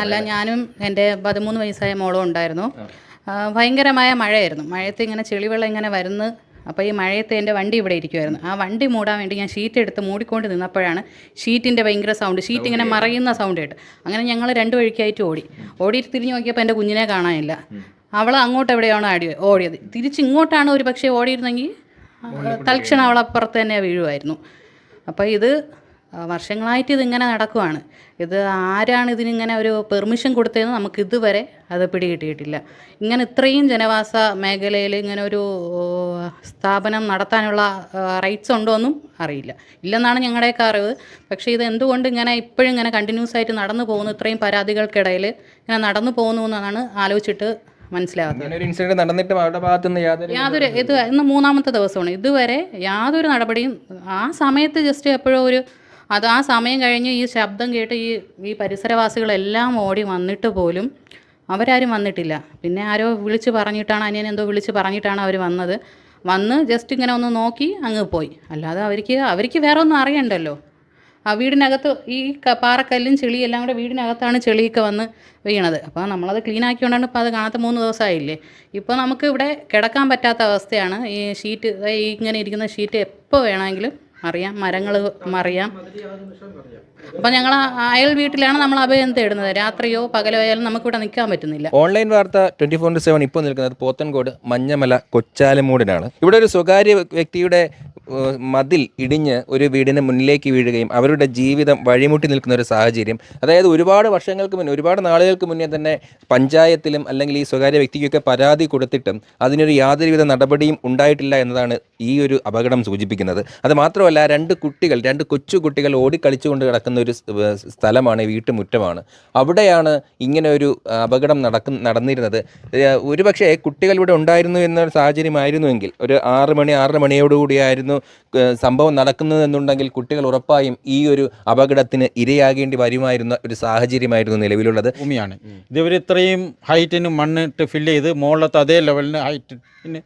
അല്ല ഞാനും എന്റെ പതിമൂന്ന് വയസ്സായ മോളും ഉണ്ടായിരുന്നു. ഭയങ്കരമായ മഴയായിരുന്നു. മഴയത്ത് ഇങ്ങനെ ചെളിവെള്ളം ഇങ്ങനെ വരുന്നു അപ്പോൾ ഈ മഴയത്ത് എന്റെ വണ്ടി ഇവിടെ ഇരിക്കുമായിരുന്നു ആ വണ്ടി മൂടാൻ വേണ്ടി ഞാൻ ഷീറ്റ് എടുത്ത് മൂടിക്കൊണ്ട് നിന്നപ്പോഴാണ് ഷീറ്റിന്റെ ഭയങ്കര സൗണ്ട് ഷീറ്റ് ഇങ്ങനെ മറയുന്ന സൗണ്ട് കേട്ട്. അങ്ങനെ ഞങ്ങൾ രണ്ട് വഴിക്കായിട്ട് ഓടി. ഓടി തിരിഞ്ഞ് നോക്കിയപ്പോൾ എന്റെ കുഞ്ഞിനെ കാണാനില്ല. അവൾ അങ്ങോട്ട് എവിടെയാണ് ആടി ഓടിയത്. തിരിച്ച് ഇങ്ങോട്ടാണ് ഒരു പക്ഷേ ഓടിയിരുന്നെങ്കിൽ തൽക്ഷണം അവളപ്പുറത്ത് തന്നെ വീഴുമായിരുന്നു അപ്പോൾ ഇത് വർഷങ്ങളായിട്ട് ഇതിങ്ങനെ നടക്കുവാണ്. ഇത് ആരാണ് ഇതിനിങ്ങനെ ഒരു പെർമിഷൻ കൊടുത്തതെന്ന് നമുക്ക് ഇതുവരെ അത് പിടികിട്ടിയിട്ടില്ല. ഇങ്ങനെ ഇത്രയും ജനവാസ മേഖലയിൽ ഇങ്ങനെ ഒരു സ്ഥാപനം നടത്താനുള്ള റൈറ്റ്സ് ഉണ്ടോ എന്നും അറിയില്ല. ഇല്ലെന്നാണ് ഞങ്ങളുടെയൊക്കെ അറിവ്. പക്ഷേ ഇത് എന്തുകൊണ്ട് ഇങ്ങനെ ഇപ്പോഴും ഇങ്ങനെ കണ്ടിന്യൂസ് ആയിട്ട് നടന്നു പോകുന്നു? ഇത്രയും പരാതികൾക്കിടയിൽ ഇങ്ങനെ നടന്നു പോകുന്നു എന്നാണ് ആലോചിച്ചിട്ട് ഇൻസിഡന്റ് നടന്നിട്ടും അവരുടെ ഭാഗത്തു നിന്ന് യാതൊരു യാതൊരു ഇത് ഇന്ന് മൂന്നാമത്തെ ദിവസമാണ്. ഇതുവരെ യാതൊരു നടപടിയും ആ സമയത്ത് ജസ്റ്റ് എപ്പോഴോ ഒരു അത് ആ സമയം കഴിഞ്ഞ് ഈ ശബ്ദം കേട്ട് ഈ ഈ പരിസരവാസികളെല്ലാം ഓടി വന്നിട്ട് പോലും അവരാരും വന്നിട്ടില്ല. പിന്നെ ആരോ വിളിച്ച് പറഞ്ഞിട്ടാണ് അനിയൻ എന്തോ വിളിച്ച് പറഞ്ഞിട്ടാണ് അവർ വന്നത്. വന്ന് ജസ്റ്റ് ഇങ്ങനെ ഒന്ന് നോക്കി അങ്ങ് പോയി. അല്ലാതെ അവർക്ക് അവർക്ക് വേറെ ഒന്നും അറിയണ്ടല്ലോ. ആ വീടിനകത്ത് ഈ പാറക്കല്ലും ചെളിയും എല്ലാം കൂടെ വീടിനകത്താണ് ചെളിയൊക്കെ വന്ന് വീണത്. അപ്പോൾ നമ്മളത് ക്ലീൻ ആക്കിക്കൊണ്ടാണ് ഇപ്പോൾ അത് കാണാത്ത മൂന്ന് ദിവസമായില്ലേ ഇപ്പോൾ നമുക്ക് ഇവിടെ കിടക്കാൻ പറ്റാത്ത അവസ്ഥയാണ് ഈ ഷീറ്റ് ഇങ്ങനെ ഇരിക്കുന്ന ഷീറ്റ് എപ്പോൾ വേണമെങ്കിലും അറിയാം മരങ്ങൾ മറിയാം. അപ്പോൾ ഞങ്ങൾ അയൽ വീട്ടിലാണ് നമ്മൾ അഭയം തേടുന്നത്. രാത്രിയോ പകലോ ആയാലും നമുക്ക് ഇവിടെ നിൽക്കാൻ പറ്റുന്നില്ല. ഓൺലൈൻ വാർത്ത ട്വന്റി ഫോർ സെവൻ ഇപ്പോൾ നിൽക്കുന്നത് പോത്തൻകോട് മഞ്ഞമല കൊച്ചാലമൂടിനാണ്. ഇവിടെ ഒരു സ്വകാര്യ വ്യക്തിയുടെ മതിൽ ഇടിഞ്ഞ് ഒരു വീടിന് മുന്നിലേക്ക് വീഴുകയും അവരുടെ ജീവിതം വഴിമുട്ടി നിൽക്കുന്ന ഒരു സാഹചര്യം. അതായത് ഒരുപാട് വർഷങ്ങൾക്ക് മുന്നേ ഒരുപാട് നാളുകൾക്ക് മുന്നേ തന്നെ പഞ്ചായത്തിലും അല്ലെങ്കിൽ ഈ സ്വകാര്യ വ്യക്തിക്കൊക്കെ പരാതി കൊടുത്തിട്ടും അതിനൊരു യാതൊരുവിധ നടപടിയും ഉണ്ടായിട്ടില്ല എന്നതാണ് ഈ ഒരു അപകടം സൂചിപ്പിക്കുന്നത്. അത് മാത്രമല്ല രണ്ട് കുട്ടികൾ രണ്ട് കൊച്ചു കുട്ടികൾ ഓടിക്കളിച്ചുകൊണ്ട് കിടക്കുന്ന ഒരു സ്ഥലമാണ് വീട്ടുമുറ്റമാണ്. അവിടെയാണ് ഇങ്ങനെ ഒരു അപകടം നടക്ക നടന്നിരുന്നത്. ഒരുപക്ഷെ കുട്ടികൾ ഇവിടെ ഉണ്ടായിരുന്നു എന്ന സാഹചര്യമായിരുന്നുവെങ്കിൽ ഒരു ആറ് മണി ആറര മണിയോടുകൂടിയായിരുന്നു സംഭവം നടക്കുന്നതെന്നുണ്ടെങ്കിൽ കുട്ടികൾ ഉറപ്പായും ഈ ഒരു അപകടത്തിന് ഇരയാകേണ്ടി വരുമായിരുന്ന ഒരു സാഹചര്യമായിരുന്നു നിലവിലുള്ളത്. ഭൂമിയാണ്. ഇവർ ഇത്രയും ഹൈറ്റിന് മണ്ണിട്ട് ഫില്ല് ചെയ്ത് മുകളിലത്തെ അതേ ലെവലിന് ഹൈറ്റിന്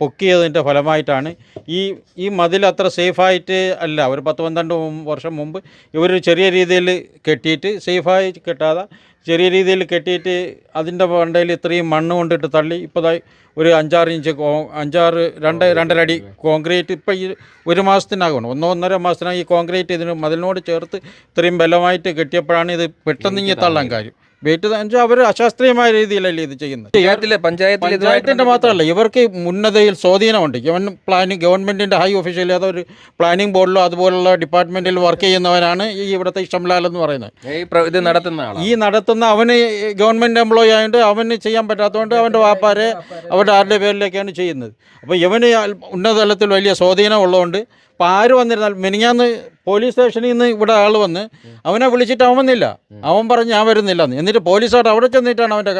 പൊക്കിയതിന്റെ ഫലമായിട്ടാണ് ഈ ഈ മതിൽ അത്ര സേഫായിട്ട് അല്ല. ഒരു പത്ത് പന്ത്രണ്ട് വർഷം മുമ്പ് ഇവർ ചെറിയ രീതിയിൽ കെട്ടിയിട്ട് സേഫായി കെട്ടാതെ ചെറിയ രീതിയിൽ കെട്ടിയിട്ട് അതിന്റെ മണ്ടയിൽ ഇത്രയും മണ്ണ് കൊണ്ടിട്ട് തള്ളി ഇപ്പോൾ ഒരു അഞ്ചാറ് ഇഞ്ച് കോ അഞ്ചാറ് രണ്ട് രണ്ടര അടി കോൺക്രീറ്റ് ഇപ്പോൾ ഈ ഒരു മാസത്തിനകമാണ്. ഒന്നോ ഒന്നര മാസത്തിനകം ഈ കോൺക്രീറ്റ് ഇതിന് മതിലിനോട് ചേർത്ത് ഇത്രയും ബലമായിട്ട് കെട്ടിയപ്പോഴാണ് ഇത് പെട്ടെന്ന് ഇങ്ങനെ തള്ളാൻ കാര്യം. വെയിറ്റ് എന്നുവെച്ചാൽ അവർ അശാസ്ത്രീയമായ രീതിയിലല്ലേ ഇത് ചെയ്യുന്നത്. പഞ്ചായത്തിന്റെ പഞ്ചായത്തിൽ പഞ്ചായത്തിന്റെ മാത്രമല്ല ഇവർക്ക് ഉന്നതയിൽ സ്വാധീനമുണ്ട് ഇവൻ പ്ലാനിങ് ഗവൺമെന്റിന്റെ ഹൈ ഒഫീഷ്യൽ ഒരു പ്ലാനിംഗ് ബോർഡിലോ അതുപോലുള്ള ഡിപ്പാർട്ട്മെന്റിൽ വർക്ക് ചെയ്യുന്നവനാണ് ഈ ഇവിടുത്തെ ഇഷ്ടംലാൽ എന്ന് പറയുന്നത്. ഇത് നടത്തുന്ന ഈ നടത്തുന്ന അവന് ഗവൺമെന്റ് എംപ്ലോയി ആയതുകൊണ്ട് അവന് ചെയ്യാൻ പറ്റാത്തതുകൊണ്ട് അവന്റെ വാപ്പാരെ അവരുടെ ആരുടെ പേരിലേക്കാണ് ചെയ്യുന്നത്. അപ്പോൾ ഇവന് ഉന്നതതലത്തിൽ വലിയ സ്വാധീനം ഉള്ളതുകൊണ്ട് ഇപ്പോൾ ആര് വന്നിരുന്നാൽ മിനിഞ്ഞാന്ന് പോലീസ് സ്റ്റേഷനിൽ നിന്ന് ഇവിടെ ആൾ വന്ന് അവനെ വിളിച്ചിട്ട് അവൻ വന്നില്ല. അവൻ പറഞ്ഞ് ഞാൻ വരുന്നില്ലെന്ന് എന്നിട്ട് പോലീസായിട്ട് അവിടെ ചെന്നിട്ടാണ് അവന്റെ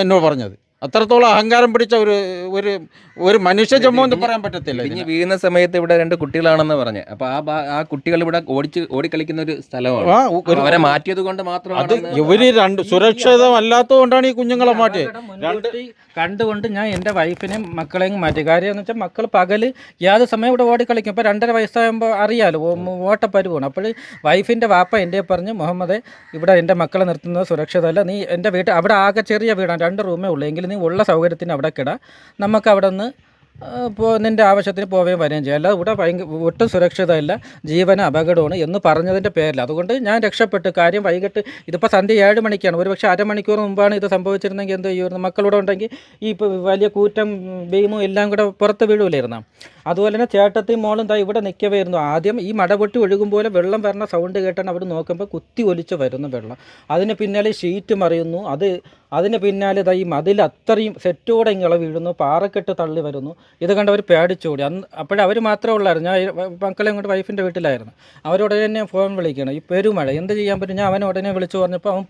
എന്നോട് പറഞ്ഞത്. അത്രത്തോളം അഹങ്കാരം പിടിച്ച ഒരു ഒരു ഒരു മനുഷ്യ ജമ്മു എന്ന് പറയാൻ പറ്റത്തില്ല ഇനി. വീഴുന്ന സമയത്ത് ഇവിടെ രണ്ട് കുട്ടികളാണെന്ന് പറഞ്ഞ്. അപ്പൊ ആ ആ കുട്ടികൾ ഇവിടെ ഓടിച്ച് ഓടിക്കളിക്കുന്ന ഒരു സ്ഥലമാണ്. അവരെ മാറ്റിയത് കൊണ്ട് അത് മാത്രമാണ് ഇവർ രണ്ട് സുരക്ഷിതമല്ലാത്തതുകൊണ്ടാണ് ഈ കുഞ്ഞുങ്ങളെ മാറ്റിയത്. രണ്ട് കണ്ടുകൊണ്ട് ഞാൻ എന്റെ വൈഫിനെയും മക്കളെയും മാറ്റി. കാര്യം എന്ന് വെച്ചാൽ മക്കൾ പകൽ യാതൊരു സമയം ഇവിടെ ഓടിക്കളിക്കും. ഇപ്പോൾ രണ്ടര വയസ്സാകുമ്പോൾ അറിയാലോ ഓട്ടപ്പരുവാണ്. അപ്പോൾ വൈഫിന്റെ വാപ്പ എന്റെ പറഞ്ഞ് മുഹമ്മദ് ഇവിടെ എന്റെ മക്കളെ നിർത്തുന്നത് സുരക്ഷിതമല്ല. നീ എന്റെ വീട്ടിൽ അവിടെ ആകെ ചെറിയ വീടാണ് രണ്ട് റൂമേ ഉള്ളൂ. എങ്കിൽ നീ ഉള്ള സൗകര്യത്തിന് അവിടെ കിട. നമുക്ക് അവിടെ നിന്ന് ഇപ്പോൾ നിന്റെ ആവശ്യത്തിന് പോവുകയും വരികയും ചെയ്യാം. അല്ലാതെ ഇവിടെ ഭയങ്കര ഒട്ടും സുരക്ഷിതമല്ല. ജീവന അപകടമാണ് എന്ന് പറഞ്ഞതിന്റെ പേരിൽ. അതുകൊണ്ട് ഞാൻ രക്ഷപ്പെട്ടു. കാര്യം വൈകിട്ട് ഇതിപ്പോൾ സന്ധ്യ ഏഴ് മണിക്കാണ്. ഒരു പക്ഷേ അരമണിക്കൂർ മുമ്പാണ് ഇത് സംഭവിച്ചിരുന്നെങ്കിൽ എന്ത് ചെയ്യുമായിരുന്നു മക്കളിവിടെ ഉണ്ടെങ്കിൽ ഈ വലിയ കൂറ്റം ബീമും എല്ലാം കൂടെ പുറത്ത് വീഴൂലായിരുന്നു? അതുപോലെ തന്നെ ചേട്ടത്തി മോളും ദാ ഇവിടെ നിൽക്കവായിരുന്നു ആദ്യം ഈ മടപൊട്ടി ഒഴുകും പോലെ വെള്ളം വരുന്ന സൗണ്ട് കേട്ടാണ് അവിടെ നോക്കുമ്പോൾ കുത്തി ഒലിച്ച് വരുന്ന വെള്ളം. അതിന് പിന്നാലെ ഷീറ്റ് മറിയുന്നു. അത് അതിന് പിന്നാലെ ദാ ഈ മതിൽ അത്രയും സെറ്റോടെ ഇങ്ങളെ വീഴുന്നു. പാറക്കെട്ട് തള്ളി വരുന്നു. ഇത് കണ്ടവർ പേടിച്ചോടി. അന്ന് അപ്പോഴവർ മാത്രമേ ഉള്ളായിരുന്നു. ഞാൻ മക്കളെ കൊണ്ട് വൈഫിന്റെ വീട്ടിലായിരുന്നു. അവരോട് തന്നെ ഫോൺ വിളിക്കണം. ഈ പെരുമഴ എന്ത് ചെയ്യാൻ പറ്റും? ഞാൻ അവനെ ഉടനെ വിളിച്ചു പറഞ്ഞപ്പോൾ അവൻ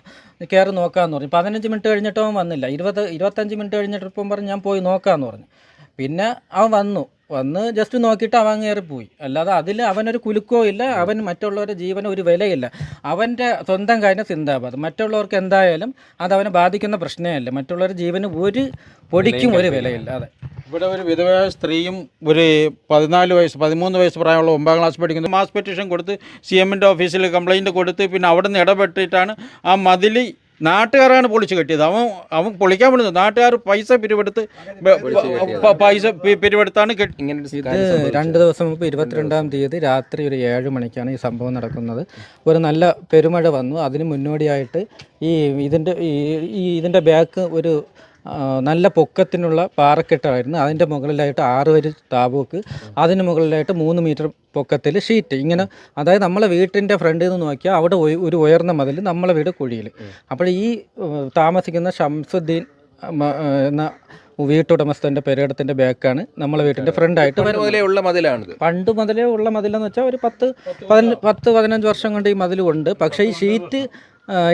കയറി നോക്കാമെന്ന് പറഞ്ഞു. പതിനഞ്ച് മിനിറ്റ് കഴിഞ്ഞിട്ട് അവൻ വന്നില്ല. ഇരുപത് ഇരുപത്തഞ്ച് മിനിറ്റ് കഴിഞ്ഞിട്ട് ഇപ്പം പറഞ്ഞ് ഞാൻ പോയി നോക്കാമെന്ന് പറഞ്ഞു. പിന്നെ അവൻ വന്നു. വന്ന് ജസ്റ്റ് നോക്കിയിട്ട് അവൻ കയറിപ്പോയി അല്ലാതെ അതിൽ അവനൊരു കുലുക്കോ ഇല്ല അവൻ മറ്റുള്ളവരുടെ ജീവന് ഒരു വിലയില്ല. അവന്റെ സ്വന്തം കാര്യം സിന്താബാദ് മറ്റുള്ളവർക്ക് എന്തായാലും അത് അവനെ ബാധിക്കുന്ന പ്രശ്നമല്ല മറ്റുള്ളവരുടെ ജീവന് ഒരു പൊടിക്കും ഒരു വിലയില്ല. അതെ. ഇവിടെ ഒരു വിധവയായ സ്ത്രീയും ഒരു പതിനാല് വയസ്സ് പതിമൂന്ന് വയസ്സ് പ്രായമുള്ള ഒമ്പതാം ക്ലാസ് പഠിക്കുന്ന മാസ് പെറ്റീഷൻ കൊടുത്ത് സി എമ്മിന്റെ ഓഫീസിൽ കംപ്ലയിന്റ് കൊടുത്ത് പിന്നെ അവിടെ നിന്ന് ഇടപെട്ടിട്ടാണ് ആ മതിൽ നാട്ടുകാരാണ് പൊളിച്ച് കെട്ടിയത്. അവൻ അവൻ പൊളിക്കാൻ വേണ്ടി നാട്ടുകാർ പൈസ പിരിവെടുത്ത് പൈസ പിരിവെടുത്താണ് കെട്ടി ഇത് രണ്ട് ദിവസം മുമ്പ് ഇരുപത്തിരണ്ടാം തീയതി രാത്രി ഒരു ഏഴ് മണിക്കാണ് ഈ സംഭവം നടക്കുന്നത്. ഒരു നല്ല പെരുമഴ വന്നു. അതിന് മുന്നോടിയായിട്ട് ഈ ഇതിന്റെ ഈ ഇതിന്റെ ബാക്ക് ഒരു നല്ല പൊക്കത്തിനുള്ള പാറക്കെട്ടായിരുന്നു. അതിന്റെ മുകളിലായിട്ട് ആറ് വരി താബൂക്ക്. അതിന് മുകളിലായിട്ട് മൂന്ന് മീറ്റർ പൊക്കത്തിൽ ഷീറ്റ്. ഇങ്ങനെ അതായത് നമ്മളെ വീട്ടിന്റെ ഫ്രണ്ടിൽ നിന്ന് നോക്കിയാൽ അവിടെ ഒരു ഉയർന്ന മതിൽ നമ്മളെ വീട് കുഴിയിൽ. അപ്പോൾ ഈ താമസിക്കുന്ന ഷംസുദ്ദീൻ എന്ന വീട്ടുടമസ്ഥന്റെ പെരേടത്തിന്റെ ബാക്കാണ് നമ്മളെ വീട്ടിന്റെ ഫ്രണ്ടായിട്ട് മുതലേ ഉള്ള മതിലാണിത്. പണ്ട് മുതലേ ഉള്ള മതിലെന്ന് വെച്ചാൽ ഒരു പത്ത് പത്ത് പതിനഞ്ച് വർഷം കൊണ്ട് ഈ മതിലുണ്ട്. പക്ഷേ ഈ ഷീറ്റ്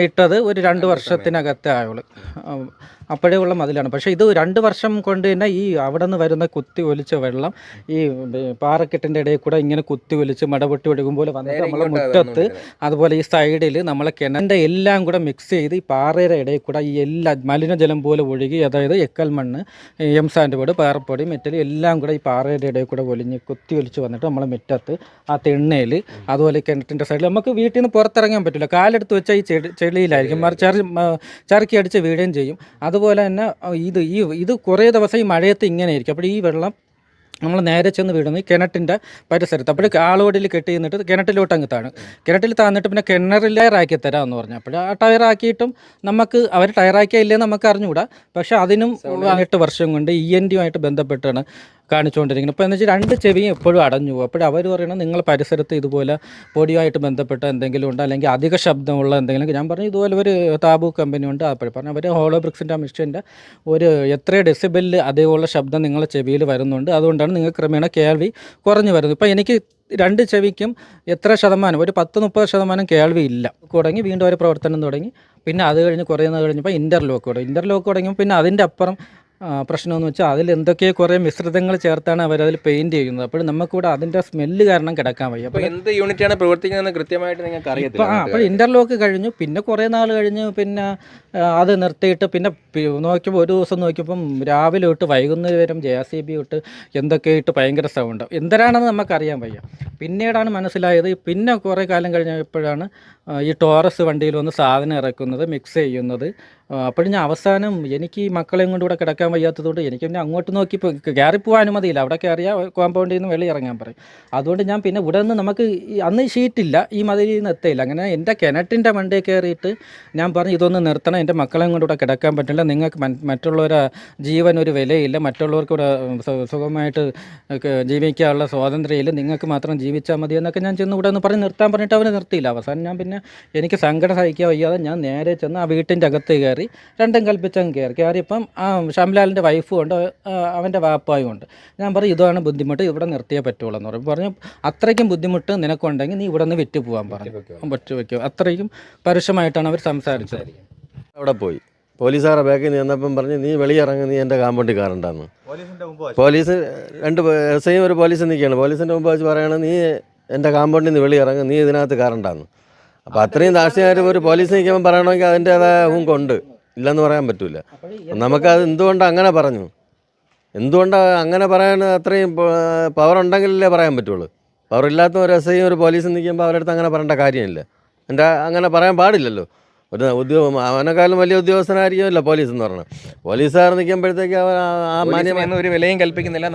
ഇട്ടത് ഒരു രണ്ട് വർഷത്തിനകത്തെ ആയുള്ളൂ. അപ്പോഴേ ഉള്ള മതിലാണ്. പക്ഷേ ഇത് രണ്ട് വർഷം കൊണ്ട് തന്നെ ഈ അവിടെ നിന്ന് വരുന്ന കുത്തി ഒലിച്ച വെള്ളം ഈ പാറക്കെട്ടിന്റെ ഇടയിൽ കൂടെ ഇങ്ങനെ കുത്തി ഒലിച്ച് മടപൊട്ടി ഒഴുകും പോലെ വന്നിട്ട് നമ്മളെ മുറ്റത്ത് അതുപോലെ ഈ സൈഡിൽ നമ്മളെ കിണറിന്റെ എല്ലാം കൂടെ മിക്സ് ചെയ്ത് ഈ പാറയുടെ ഇടയിൽ കൂടെ ഈ എല്ലാ മലിനജലം പോലെ ഒഴുകി അതായത് എക്കൽ മണ്ണ് എം സാൻഡ് പൊടി പാറപ്പൊടി മെറ്റൽ എല്ലാം കൂടെ ഈ പാറയുടെ ഇടയിൽ കൂടെ ഒലിഞ്ഞ് കുത്തി ഒലിച്ച് വന്നിട്ട് നമ്മളെ മുറ്റത്ത് ആ തെണ്ണയിൽ അതുപോലെ കിണറ്റിന്റെ സൈഡിൽ നമുക്ക് വീട്ടിൽ നിന്ന് പുറത്തിറങ്ങാൻ പറ്റില്ല. കാലെടുത്ത് വെച്ചാൽ ഈ ചെടി ചെളിയിലായിരിക്കും. മറിച്ച് ചറുക്കി അടിച്ച് വീഴുകയും ചെയ്യും. അതുപോലെ തന്നെ ഇത് ഈ ഇത് കുറേ ദിവസം ഈ മഴയത്ത് ഇങ്ങനെ ആയിരിക്കും അപ്പോൾ ഈ വെള്ളം നമ്മൾ നേരെ ചെന്ന് വീടുന്നു ഈ കിണറ്റിന്റെ പരിസരത്ത്. അപ്പോൾ ആളോടിൽ കെട്ടി നിന്നിട്ട് കിണറ്റിലോട്ട് അങ്ങ് താണു. കിണറ്റിൽ താന്നിട്ട് പിന്നെ കിണറിൽ ടയറാക്കി തരാമെന്ന് പറഞ്ഞു. അപ്പോൾ ആ ടയറാക്കിയിട്ടും നമുക്ക് അവർ ടയറാക്കിയ ഇല്ലേ നമുക്ക് അറിഞ്ഞുകൂടാ. പക്ഷേ അതിനും എട്ട് വർഷം കൊണ്ട് ഇ എൻ ഡിയുമായിട്ട് ബന്ധപ്പെട്ടാണ് കാണിച്ചുകൊണ്ടിരിക്കുന്നത്. ഇപ്പോൾ എന്ന് വെച്ചാൽ രണ്ട് ചെവിയും എപ്പോഴും അടഞ്ഞു പോകും. അപ്പോൾ അവർ പറയണം നിങ്ങൾ പരിസരത്ത് ഇതുപോലെ പൊടിയുമായിട്ട് ബന്ധപ്പെട്ട എന്തെങ്കിലും ഉണ്ട്? അല്ലെങ്കിൽ അധിക ശബ്ദമുള്ള എന്തെങ്കിലും? ഞാൻ പറഞ്ഞു ഇതുപോലെ ഒരു താബു കമ്പനി ഉണ്ട് അപ്പോൾ പറഞ്ഞു അവർ ഹോളോ ബ്രിക്സിന്റെ മിഷന്റെ ഒരു എത്ര ഡെസിബിളിൽ അതേപോലെ ശബ്ദം നിങ്ങളുടെ ചെവിയിൽ വരുന്നുണ്ട്. അതുകൊണ്ടാണ് നിങ്ങൾ ക്രമേണ കേൾവി കുറഞ്ഞു വരുന്നത്. ഇപ്പോൾ എനിക്ക് രണ്ട് ചെവിക്കും എത്ര ശതമാനം ഒരു പത്ത് മുപ്പത് ശതമാനം കേൾവി ഇല്ല. തുടങ്ങി വീണ്ടും ഒരു പ്രവർത്തനം തുടങ്ങി. പിന്നെ അത് കഴിഞ്ഞ് കുറേ കഴിഞ്ഞപ്പോൾ ഇന്റർലോക്ക് തുടങ്ങി. ഇന്റർലോക്ക് തുടങ്ങിയപ്പോൾ പിന്നെ അതിന്റെ അപ്പുറം പ്രശ്നമെന്ന് വെച്ചാൽ അതിൽ എന്തൊക്കെ കുറേ മിശ്രിതങ്ങൾ ചേർത്താണ് അവർ അതിൽ പെയിന്റ് ചെയ്യുന്നത്. അപ്പോൾ നമുക്കിവിടെ അതിന്റെ സ്മെല്ല് കാരണം കിടക്കാൻ വയ്യ. അപ്പോൾ എന്ത് യൂണിറ്റാണ് പ്രവർത്തിക്കുന്നത് കൃത്യമായിട്ട് നിങ്ങൾക്ക് അറിയാം ആ അപ്പോൾ ഇന്റർലോക്ക് കഴിഞ്ഞു. പിന്നെ കുറേ നാൾ കഴിഞ്ഞ് പിന്നെ അത് നിർത്തിയിട്ട് പിന്നെ നോക്കിയപ്പോൾ ഒരു ദിവസം നോക്കിയപ്പം രാവിലെ തൊട്ട് വൈകുന്നേരം ജെ സി ബി തൊട്ട് എന്തൊക്കെ ഇട്ട് ഭയങ്കര സൗണ്ട് എന്തരാണെന്ന് നമുക്കറിയാൻ വയ്യ. പിന്നീടാണ് മനസ്സിലായത് പിന്നെ കുറേ കാലം കഴിഞ്ഞപ്പോഴാണ് ഈ ടോറസ് വണ്ടിയിൽ വന്ന് സാധനം ഇറക്കുന്നത് മിക്സ് ചെയ്യുന്നത്. അപ്പോഴും ഞാൻ അവസാനം എനിക്ക് ഈ മക്കളെയും കൊണ്ട് ഇവിടെ കിടക്കാൻ വയ്യാത്തതുകൊണ്ട് എനിക്ക് പിന്നെ അങ്ങോട്ട് നോക്കി കയറി പോകാൻ അനുമതിയില്ല അവിടെ കയറിയാൽ കോമ്പൗണ്ടിൽ നിന്ന് വെളി ഇറങ്ങാൻ പറയും. അതുകൊണ്ട് ഞാൻ പിന്നെ ഇവിടെ നിന്ന് നമുക്ക് അന്ന് ഷീറ്റില്ല ഈ മതിലിൽ നിന്ന് എത്തയില്ല. അങ്ങനെ എന്റെ കിണറ്റിന്റെ മണ്ടയിൽ കയറിയിട്ട് ഞാൻ പറഞ്ഞു ഇതൊന്ന് നിർത്തണം. എന്റെ മക്കളെയും കൊണ്ട് ഇവിടെ കിടക്കാൻ പറ്റില്ല. നിങ്ങൾക്ക് മറ്റുള്ളവരെ ജീവൻ ഒരു വിലയില്ല. മറ്റുള്ളവർക്ക് ഇവിടെ സുഖമായിട്ട് ജീവിക്കാനുള്ള സ്വാതന്ത്ര്യമില്ല. നിങ്ങൾക്ക് മാത്രം ജീവിച്ചാൽ മതി എന്നൊക്കെ ഞാൻ ചെന്ന് ഇവിടെ നിന്ന് പറഞ്ഞ് നിർത്താൻ പറഞ്ഞിട്ട് അവർ നിർത്തിയില്ല. അവസാനം ഞാൻ പിന്നെ എനിക്ക് സങ്കടം സഹിക്കാൻ വയ്യാതെ ഞാൻ നേരെ ചെന്ന് ആ വീട്ടിന്റെ അകത്ത് കയറി രണ്ടും കൽപ്പിച്ചങ്ങ് കയറി. കയറിയപ്പം ആ ഷംലാലിന്റെ വൈഫും ഉണ്ട് അവന്റെ വാപ്പായും ഉണ്ട്. ഞാൻ പറയും ഇതാണ് ബുദ്ധിമുട്ട് ഇവിടെ നിർത്തിയേ പറ്റുള്ളൂ എന്ന് പറയും. പറഞ്ഞു അത്രയ്ക്കും ബുദ്ധിമുട്ട് നിനക്കുണ്ടെങ്കിൽ നീ ഇവിടെ നിന്ന് വിറ്റ് പോകാൻ പറഞ്ഞു. പറ്റു വയ്ക്കും അത്രയ്ക്കും പരുഷമായിട്ടാണ് അവർ സംസാരിച്ചത്. അവിടെ പോയി. പോലീസുകാരെ ബാക്കിൽ നിന്ന് ചെന്നപ്പം പറഞ്ഞ് നീ വെളിയിറങ്ങി നീ എന്റെ കാമ്പൗണ്ടിൽ കയറണ്ടെന്ന്. പോലീസ് രണ്ട് എസ് ഐയും ഒരു പോലീസ് നിൽക്കുകയാണ്. പോലീസിന്റെ മുമ്പ് വെച്ച് പറയണ നീ എന്റെ കാമ്പൗണ്ടിൽ നിന്ന് വെളിയിറങ്ങി നീ ഇതിനകത്ത് കയറണ്ടെന്ന്. അപ്പോൾ അത്രയും ദാക്ഷിണ്യമായിട്ട് ഒരു പോലീസ് നിൽക്കുമ്പോൾ പറയണമെങ്കിൽ അതിന്റേതായ ഹുങ്കുണ്ട്. ഇല്ലെന്ന് പറയാൻ പറ്റില്ല നമുക്കത് എന്തുകൊണ്ട് അങ്ങനെ പറഞ്ഞു? എന്തുകൊണ്ട് അങ്ങനെ പറയാൻ അത്രയും പവർ ഉണ്ടെങ്കിലല്ലേ പറയാൻ പറ്റുള്ളൂ. പവർ ഇല്ലാത്ത ഒരു എസ് ഐയും ഒരു പോലീസും നിൽക്കുമ്പോൾ അവരുടെ അടുത്ത് അങ്ങനെ പറയേണ്ട കാര്യമില്ല. എന്റെ അങ്ങനെ പറയാൻ പാടില്ലല്ലോ. ഒരു ഉദ്യോഗ അവനെക്കാളും വലിയ ഉദ്യോഗസ്ഥനായിരിക്കുമല്ലോ പോലീസ് എന്ന് പറഞ്ഞത് പോലീസുകാർ നിൽക്കുമ്പോഴത്തേക്ക് അവർ ആ- മാന്യമായ ഒരു വിലയും കൽപ്പിക്കുന്നില്ല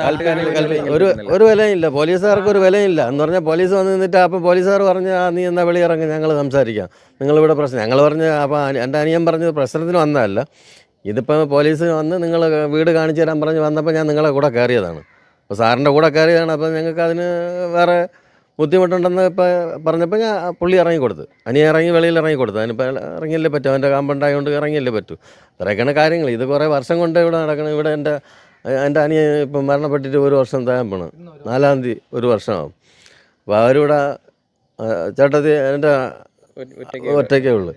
ഒരു ഒരു വിലയില്ല പോലീസുകാർക്ക് ഒരു വിലയില്ല. എന്ന് പറഞ്ഞാൽ പോലീസ് വന്ന് നിന്നിട്ട് അപ്പം പോലീസുകാർ പറഞ്ഞ് ആ നീ എന്നാ വെളി ഇറങ്ങി ഞങ്ങൾ സംസാരിക്കാം. നിങ്ങളിവിടെ പ്രശ്നം ഞങ്ങൾ പറഞ്ഞ് അപ്പം എന്റെ അനിയൻ പറഞ്ഞത് പ്രശ്നത്തിന് വന്നതല്ല. ഇതിപ്പം പോലീസ് വന്ന് നിങ്ങൾ വീട് കാണിച്ചു തരാൻ പറഞ്ഞ് വന്നപ്പോൾ ഞാൻ നിങ്ങളെ കൂടെ കയറിയതാണ്. അപ്പോൾ സാറിന്റെ കൂടെ കയറിയതാണ് അപ്പം ഞങ്ങൾക്ക് അതിന് വേറെ ബുദ്ധിമുട്ടുണ്ടെന്ന് ഇപ്പോൾ പറഞ്ഞപ്പോൾ ഞാൻ പുള്ളി ഇറങ്ങി കൊടുത്തു. അനി ഇറങ്ങി വെളിയിൽ ഇറങ്ങി കൊടുത്തു. അതിനിപ്പോൾ ഇറങ്ങിയല്ലേ പറ്റൂ? അവന്റെ കാമ്പൗണ്ടായതുകൊണ്ട് ഇറങ്ങിയല്ലേ പറ്റൂ? ഇത്രയൊക്കെയാണ് കാര്യങ്ങൾ ഇത് കുറേ വർഷം കൊണ്ട് ഇവിടെ നടക്കണം ഇവിടെ എന്റെ എന്റെ അനിയ ഇപ്പം മരണപ്പെട്ടിട്ട് ഒരു വർഷം താൻ പോണം. നാലാം തീയതി ഒരു വർഷമാകും അപ്പോൾ അവരിവിടെ ചേട്ടത്തി എന്റെ ഒറ്റയ്ക്കേ ഉള്ളൂ.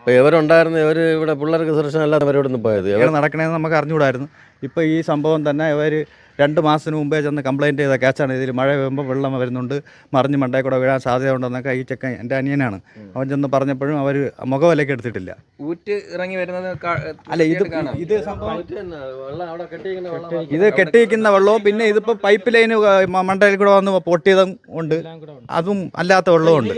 അപ്പോൾ ഇവരുണ്ടായിരുന്നു ഇവർ ഇവിടെ പിള്ളേർക്ക് സുരക്ഷ അല്ലാതെ അവരോട് നിന്ന് പോയത്. ഇവർ നടക്കണേന്ന് നമുക്ക് അറിഞ്ഞുകൂടായിരുന്നു. ഇപ്പോൾ ഈ സംഭവം തന്നെ ഇവർ രണ്ട് മാസത്തിന് മുമ്പേ ചെന്ന് കംപ്ലയിന്റ് ചെയ്ത കേസാണ് ഇതിൽ മഴ വരുമ്പോൾ വെള്ളം വരുന്നുണ്ട്. മറിഞ്ഞ് മണ്ടേ കൂടെ വീഴാൻ സാധ്യതയുണ്ടെന്നൊക്കെ ഈ ചെക്കൻ എന്റെ അനിയനാണ്. അവൻ ചെന്ന് പറഞ്ഞപ്പോഴും അവർ മുഖവിലേക്ക് എടുത്തിട്ടില്ല. ഊറ്റ് ഇറങ്ങി വരുന്നത് അല്ല ഇത്. ഇത് സംഭവം വെള്ളം അവിടെ കെട്ടിയിരിക്കുന്ന വെള്ളം ഇത് കെട്ടിയിരിക്കുന്ന വെള്ളവും പിന്നെ ഇതിപ്പോൾ പൈപ്പ് ലൈന് മണ്ടയിൽ കൂടെ വന്ന് പൊട്ടിയതും ഉണ്ട്. അതും അല്ലാത്ത വെള്ളവും ഉണ്ട്.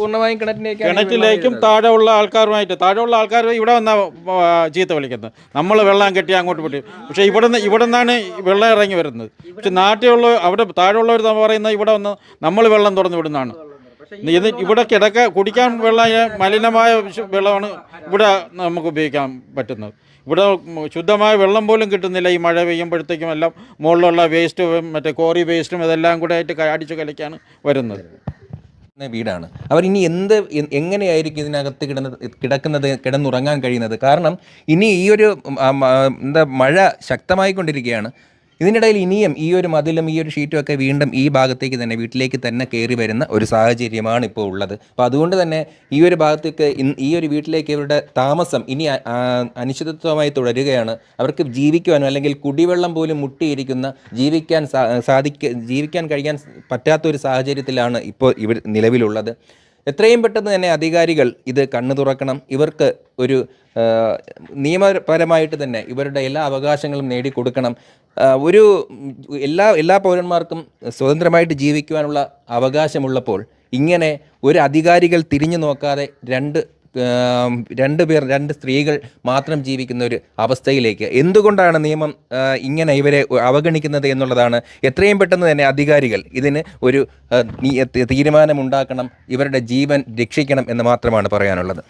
പൂർണമായും കിണറ്റിലേക്ക് കിണറ്റിലേക്കും താഴെ ഉള്ള ആൾക്കാരുമായിട്ട് താഴെ ഉള്ള ആൾക്കാർ ഇവിടെ വന്ന ചീത്ത വിളിക്കുന്നത്. നമ്മൾ വെള്ളം കെട്ടി അങ്ങോട്ട് പൊട്ടി. പക്ഷെ ഇവിടെ നിന്ന് ഇവിടെ നിന്നാണ് വെള്ളം ഇറങ്ങി വരുന്നത്. പക്ഷെ നാട്ടിലുള്ള അവിടെ താഴെയുള്ളവർ പറയുന്നത് ഇവിടെ വന്ന് നമ്മൾ വെള്ളം തുറന്നു വിടുന്നതാണ്. ഇത് ഇവിടെ കിടക്ക കുടിക്കാൻ വെള്ളം മലിനമായ വെള്ളമാണ് ഇവിടെ നമുക്ക് ഉപയോഗിക്കാൻ പറ്റുന്നത്. ഇവിടെ ശുദ്ധമായ വെള്ളം പോലും കിട്ടുന്നില്ല. ഈ മഴ പെയ്യുമ്പോഴത്തേക്കും എല്ലാം മുകളിലുള്ള വേസ്റ്റും മറ്റേ കോറി വേസ്റ്റും ഇതെല്ലാം കൂടെ ആയിട്ട് അടിച്ചു കലക്കാണ് വരുന്നത്. വീടാണ്. അവർ ഇനി എന്ത് എങ്ങനെയായിരിക്കും ഇതിനകത്ത് കിടന്ന് കിടക്കുന്നത് കിടന്നുറങ്ങാൻ കഴിയുന്നത്? കാരണം ഇനി ഈ ഒരു എന്താ മഴ ശക്തമായിക്കൊണ്ടിരിക്കുകയാണ്. ഇതിനിടയിൽ ഇനിയും ഈ ഒരു മതിലും ഈ ഒരു ഷീറ്റും ഒക്കെ വീണ്ടും ഈ ഭാഗത്തേക്ക് തന്നെ വീട്ടിലേക്ക് തന്നെ കയറി വരുന്ന ഒരു സാഹചര്യമാണ് ഇപ്പോൾ ഉള്ളത്. അപ്പോൾ അതുകൊണ്ട് തന്നെ ഈ ഒരു ഭാഗത്തേക്ക് ഈ ഒരു വീട്ടിലേക്ക് ഇവരുടെ താമസം ഇനി അനിശ്ചിതത്വമായി തുടരുകയാണ്. അവർക്ക് ജീവിക്കുവാനോ അല്ലെങ്കിൽ കുടിവെള്ളം പോലും മുട്ടിയിരിക്കുന്ന ജീവിക്കാൻ സാധിക്ക ജീവിക്കാൻ കഴിയാൻ പറ്റാത്ത ഒരു സാഹചര്യത്തിലാണ് ഇപ്പോൾ ഇവർ നിലവിലുള്ളത്. എത്രയും പെട്ടെന്ന് തന്നെ അധികാരികൾ ഇത് കണ്ണു തുറക്കണം. ഇവർക്ക് ഒരു നിയമപരമായിട്ട് തന്നെ ഇവരുടെ എല്ലാ അവകാശങ്ങളും നേടിക്കൊടുക്കണം. ഒരു എല്ലാ എല്ലാ പൗരന്മാർക്കും സ്വതന്ത്രമായിട്ട് ജീവിക്കുവാനുള്ള അവകാശമുള്ളപ്പോൾ ഇങ്ങനെ ഒരു അധികാരികൾ തിരിഞ്ഞു നോക്കാതെ രണ്ട് രണ്ട് പേർ രണ്ട് സ്ത്രീകൾ മാത്രം ജീവിക്കുന്ന ഒരു അവസ്ഥയിലേക്ക്. എന്തുകൊണ്ടാണ് നിയമം ഇങ്ങനെ ഇവരെ അവഗണിക്കുന്നത് എന്നുള്ളതാണ്. എത്രയും പെട്ടെന്ന് തന്നെ അധികാരികൾ ഇതിന് ഒരു തീരുമാനമുണ്ടാക്കണം ഇവരുടെ ജീവൻ രക്ഷിക്കണം എന്ന് മാത്രമാണ് പറയാനുള്ളത്.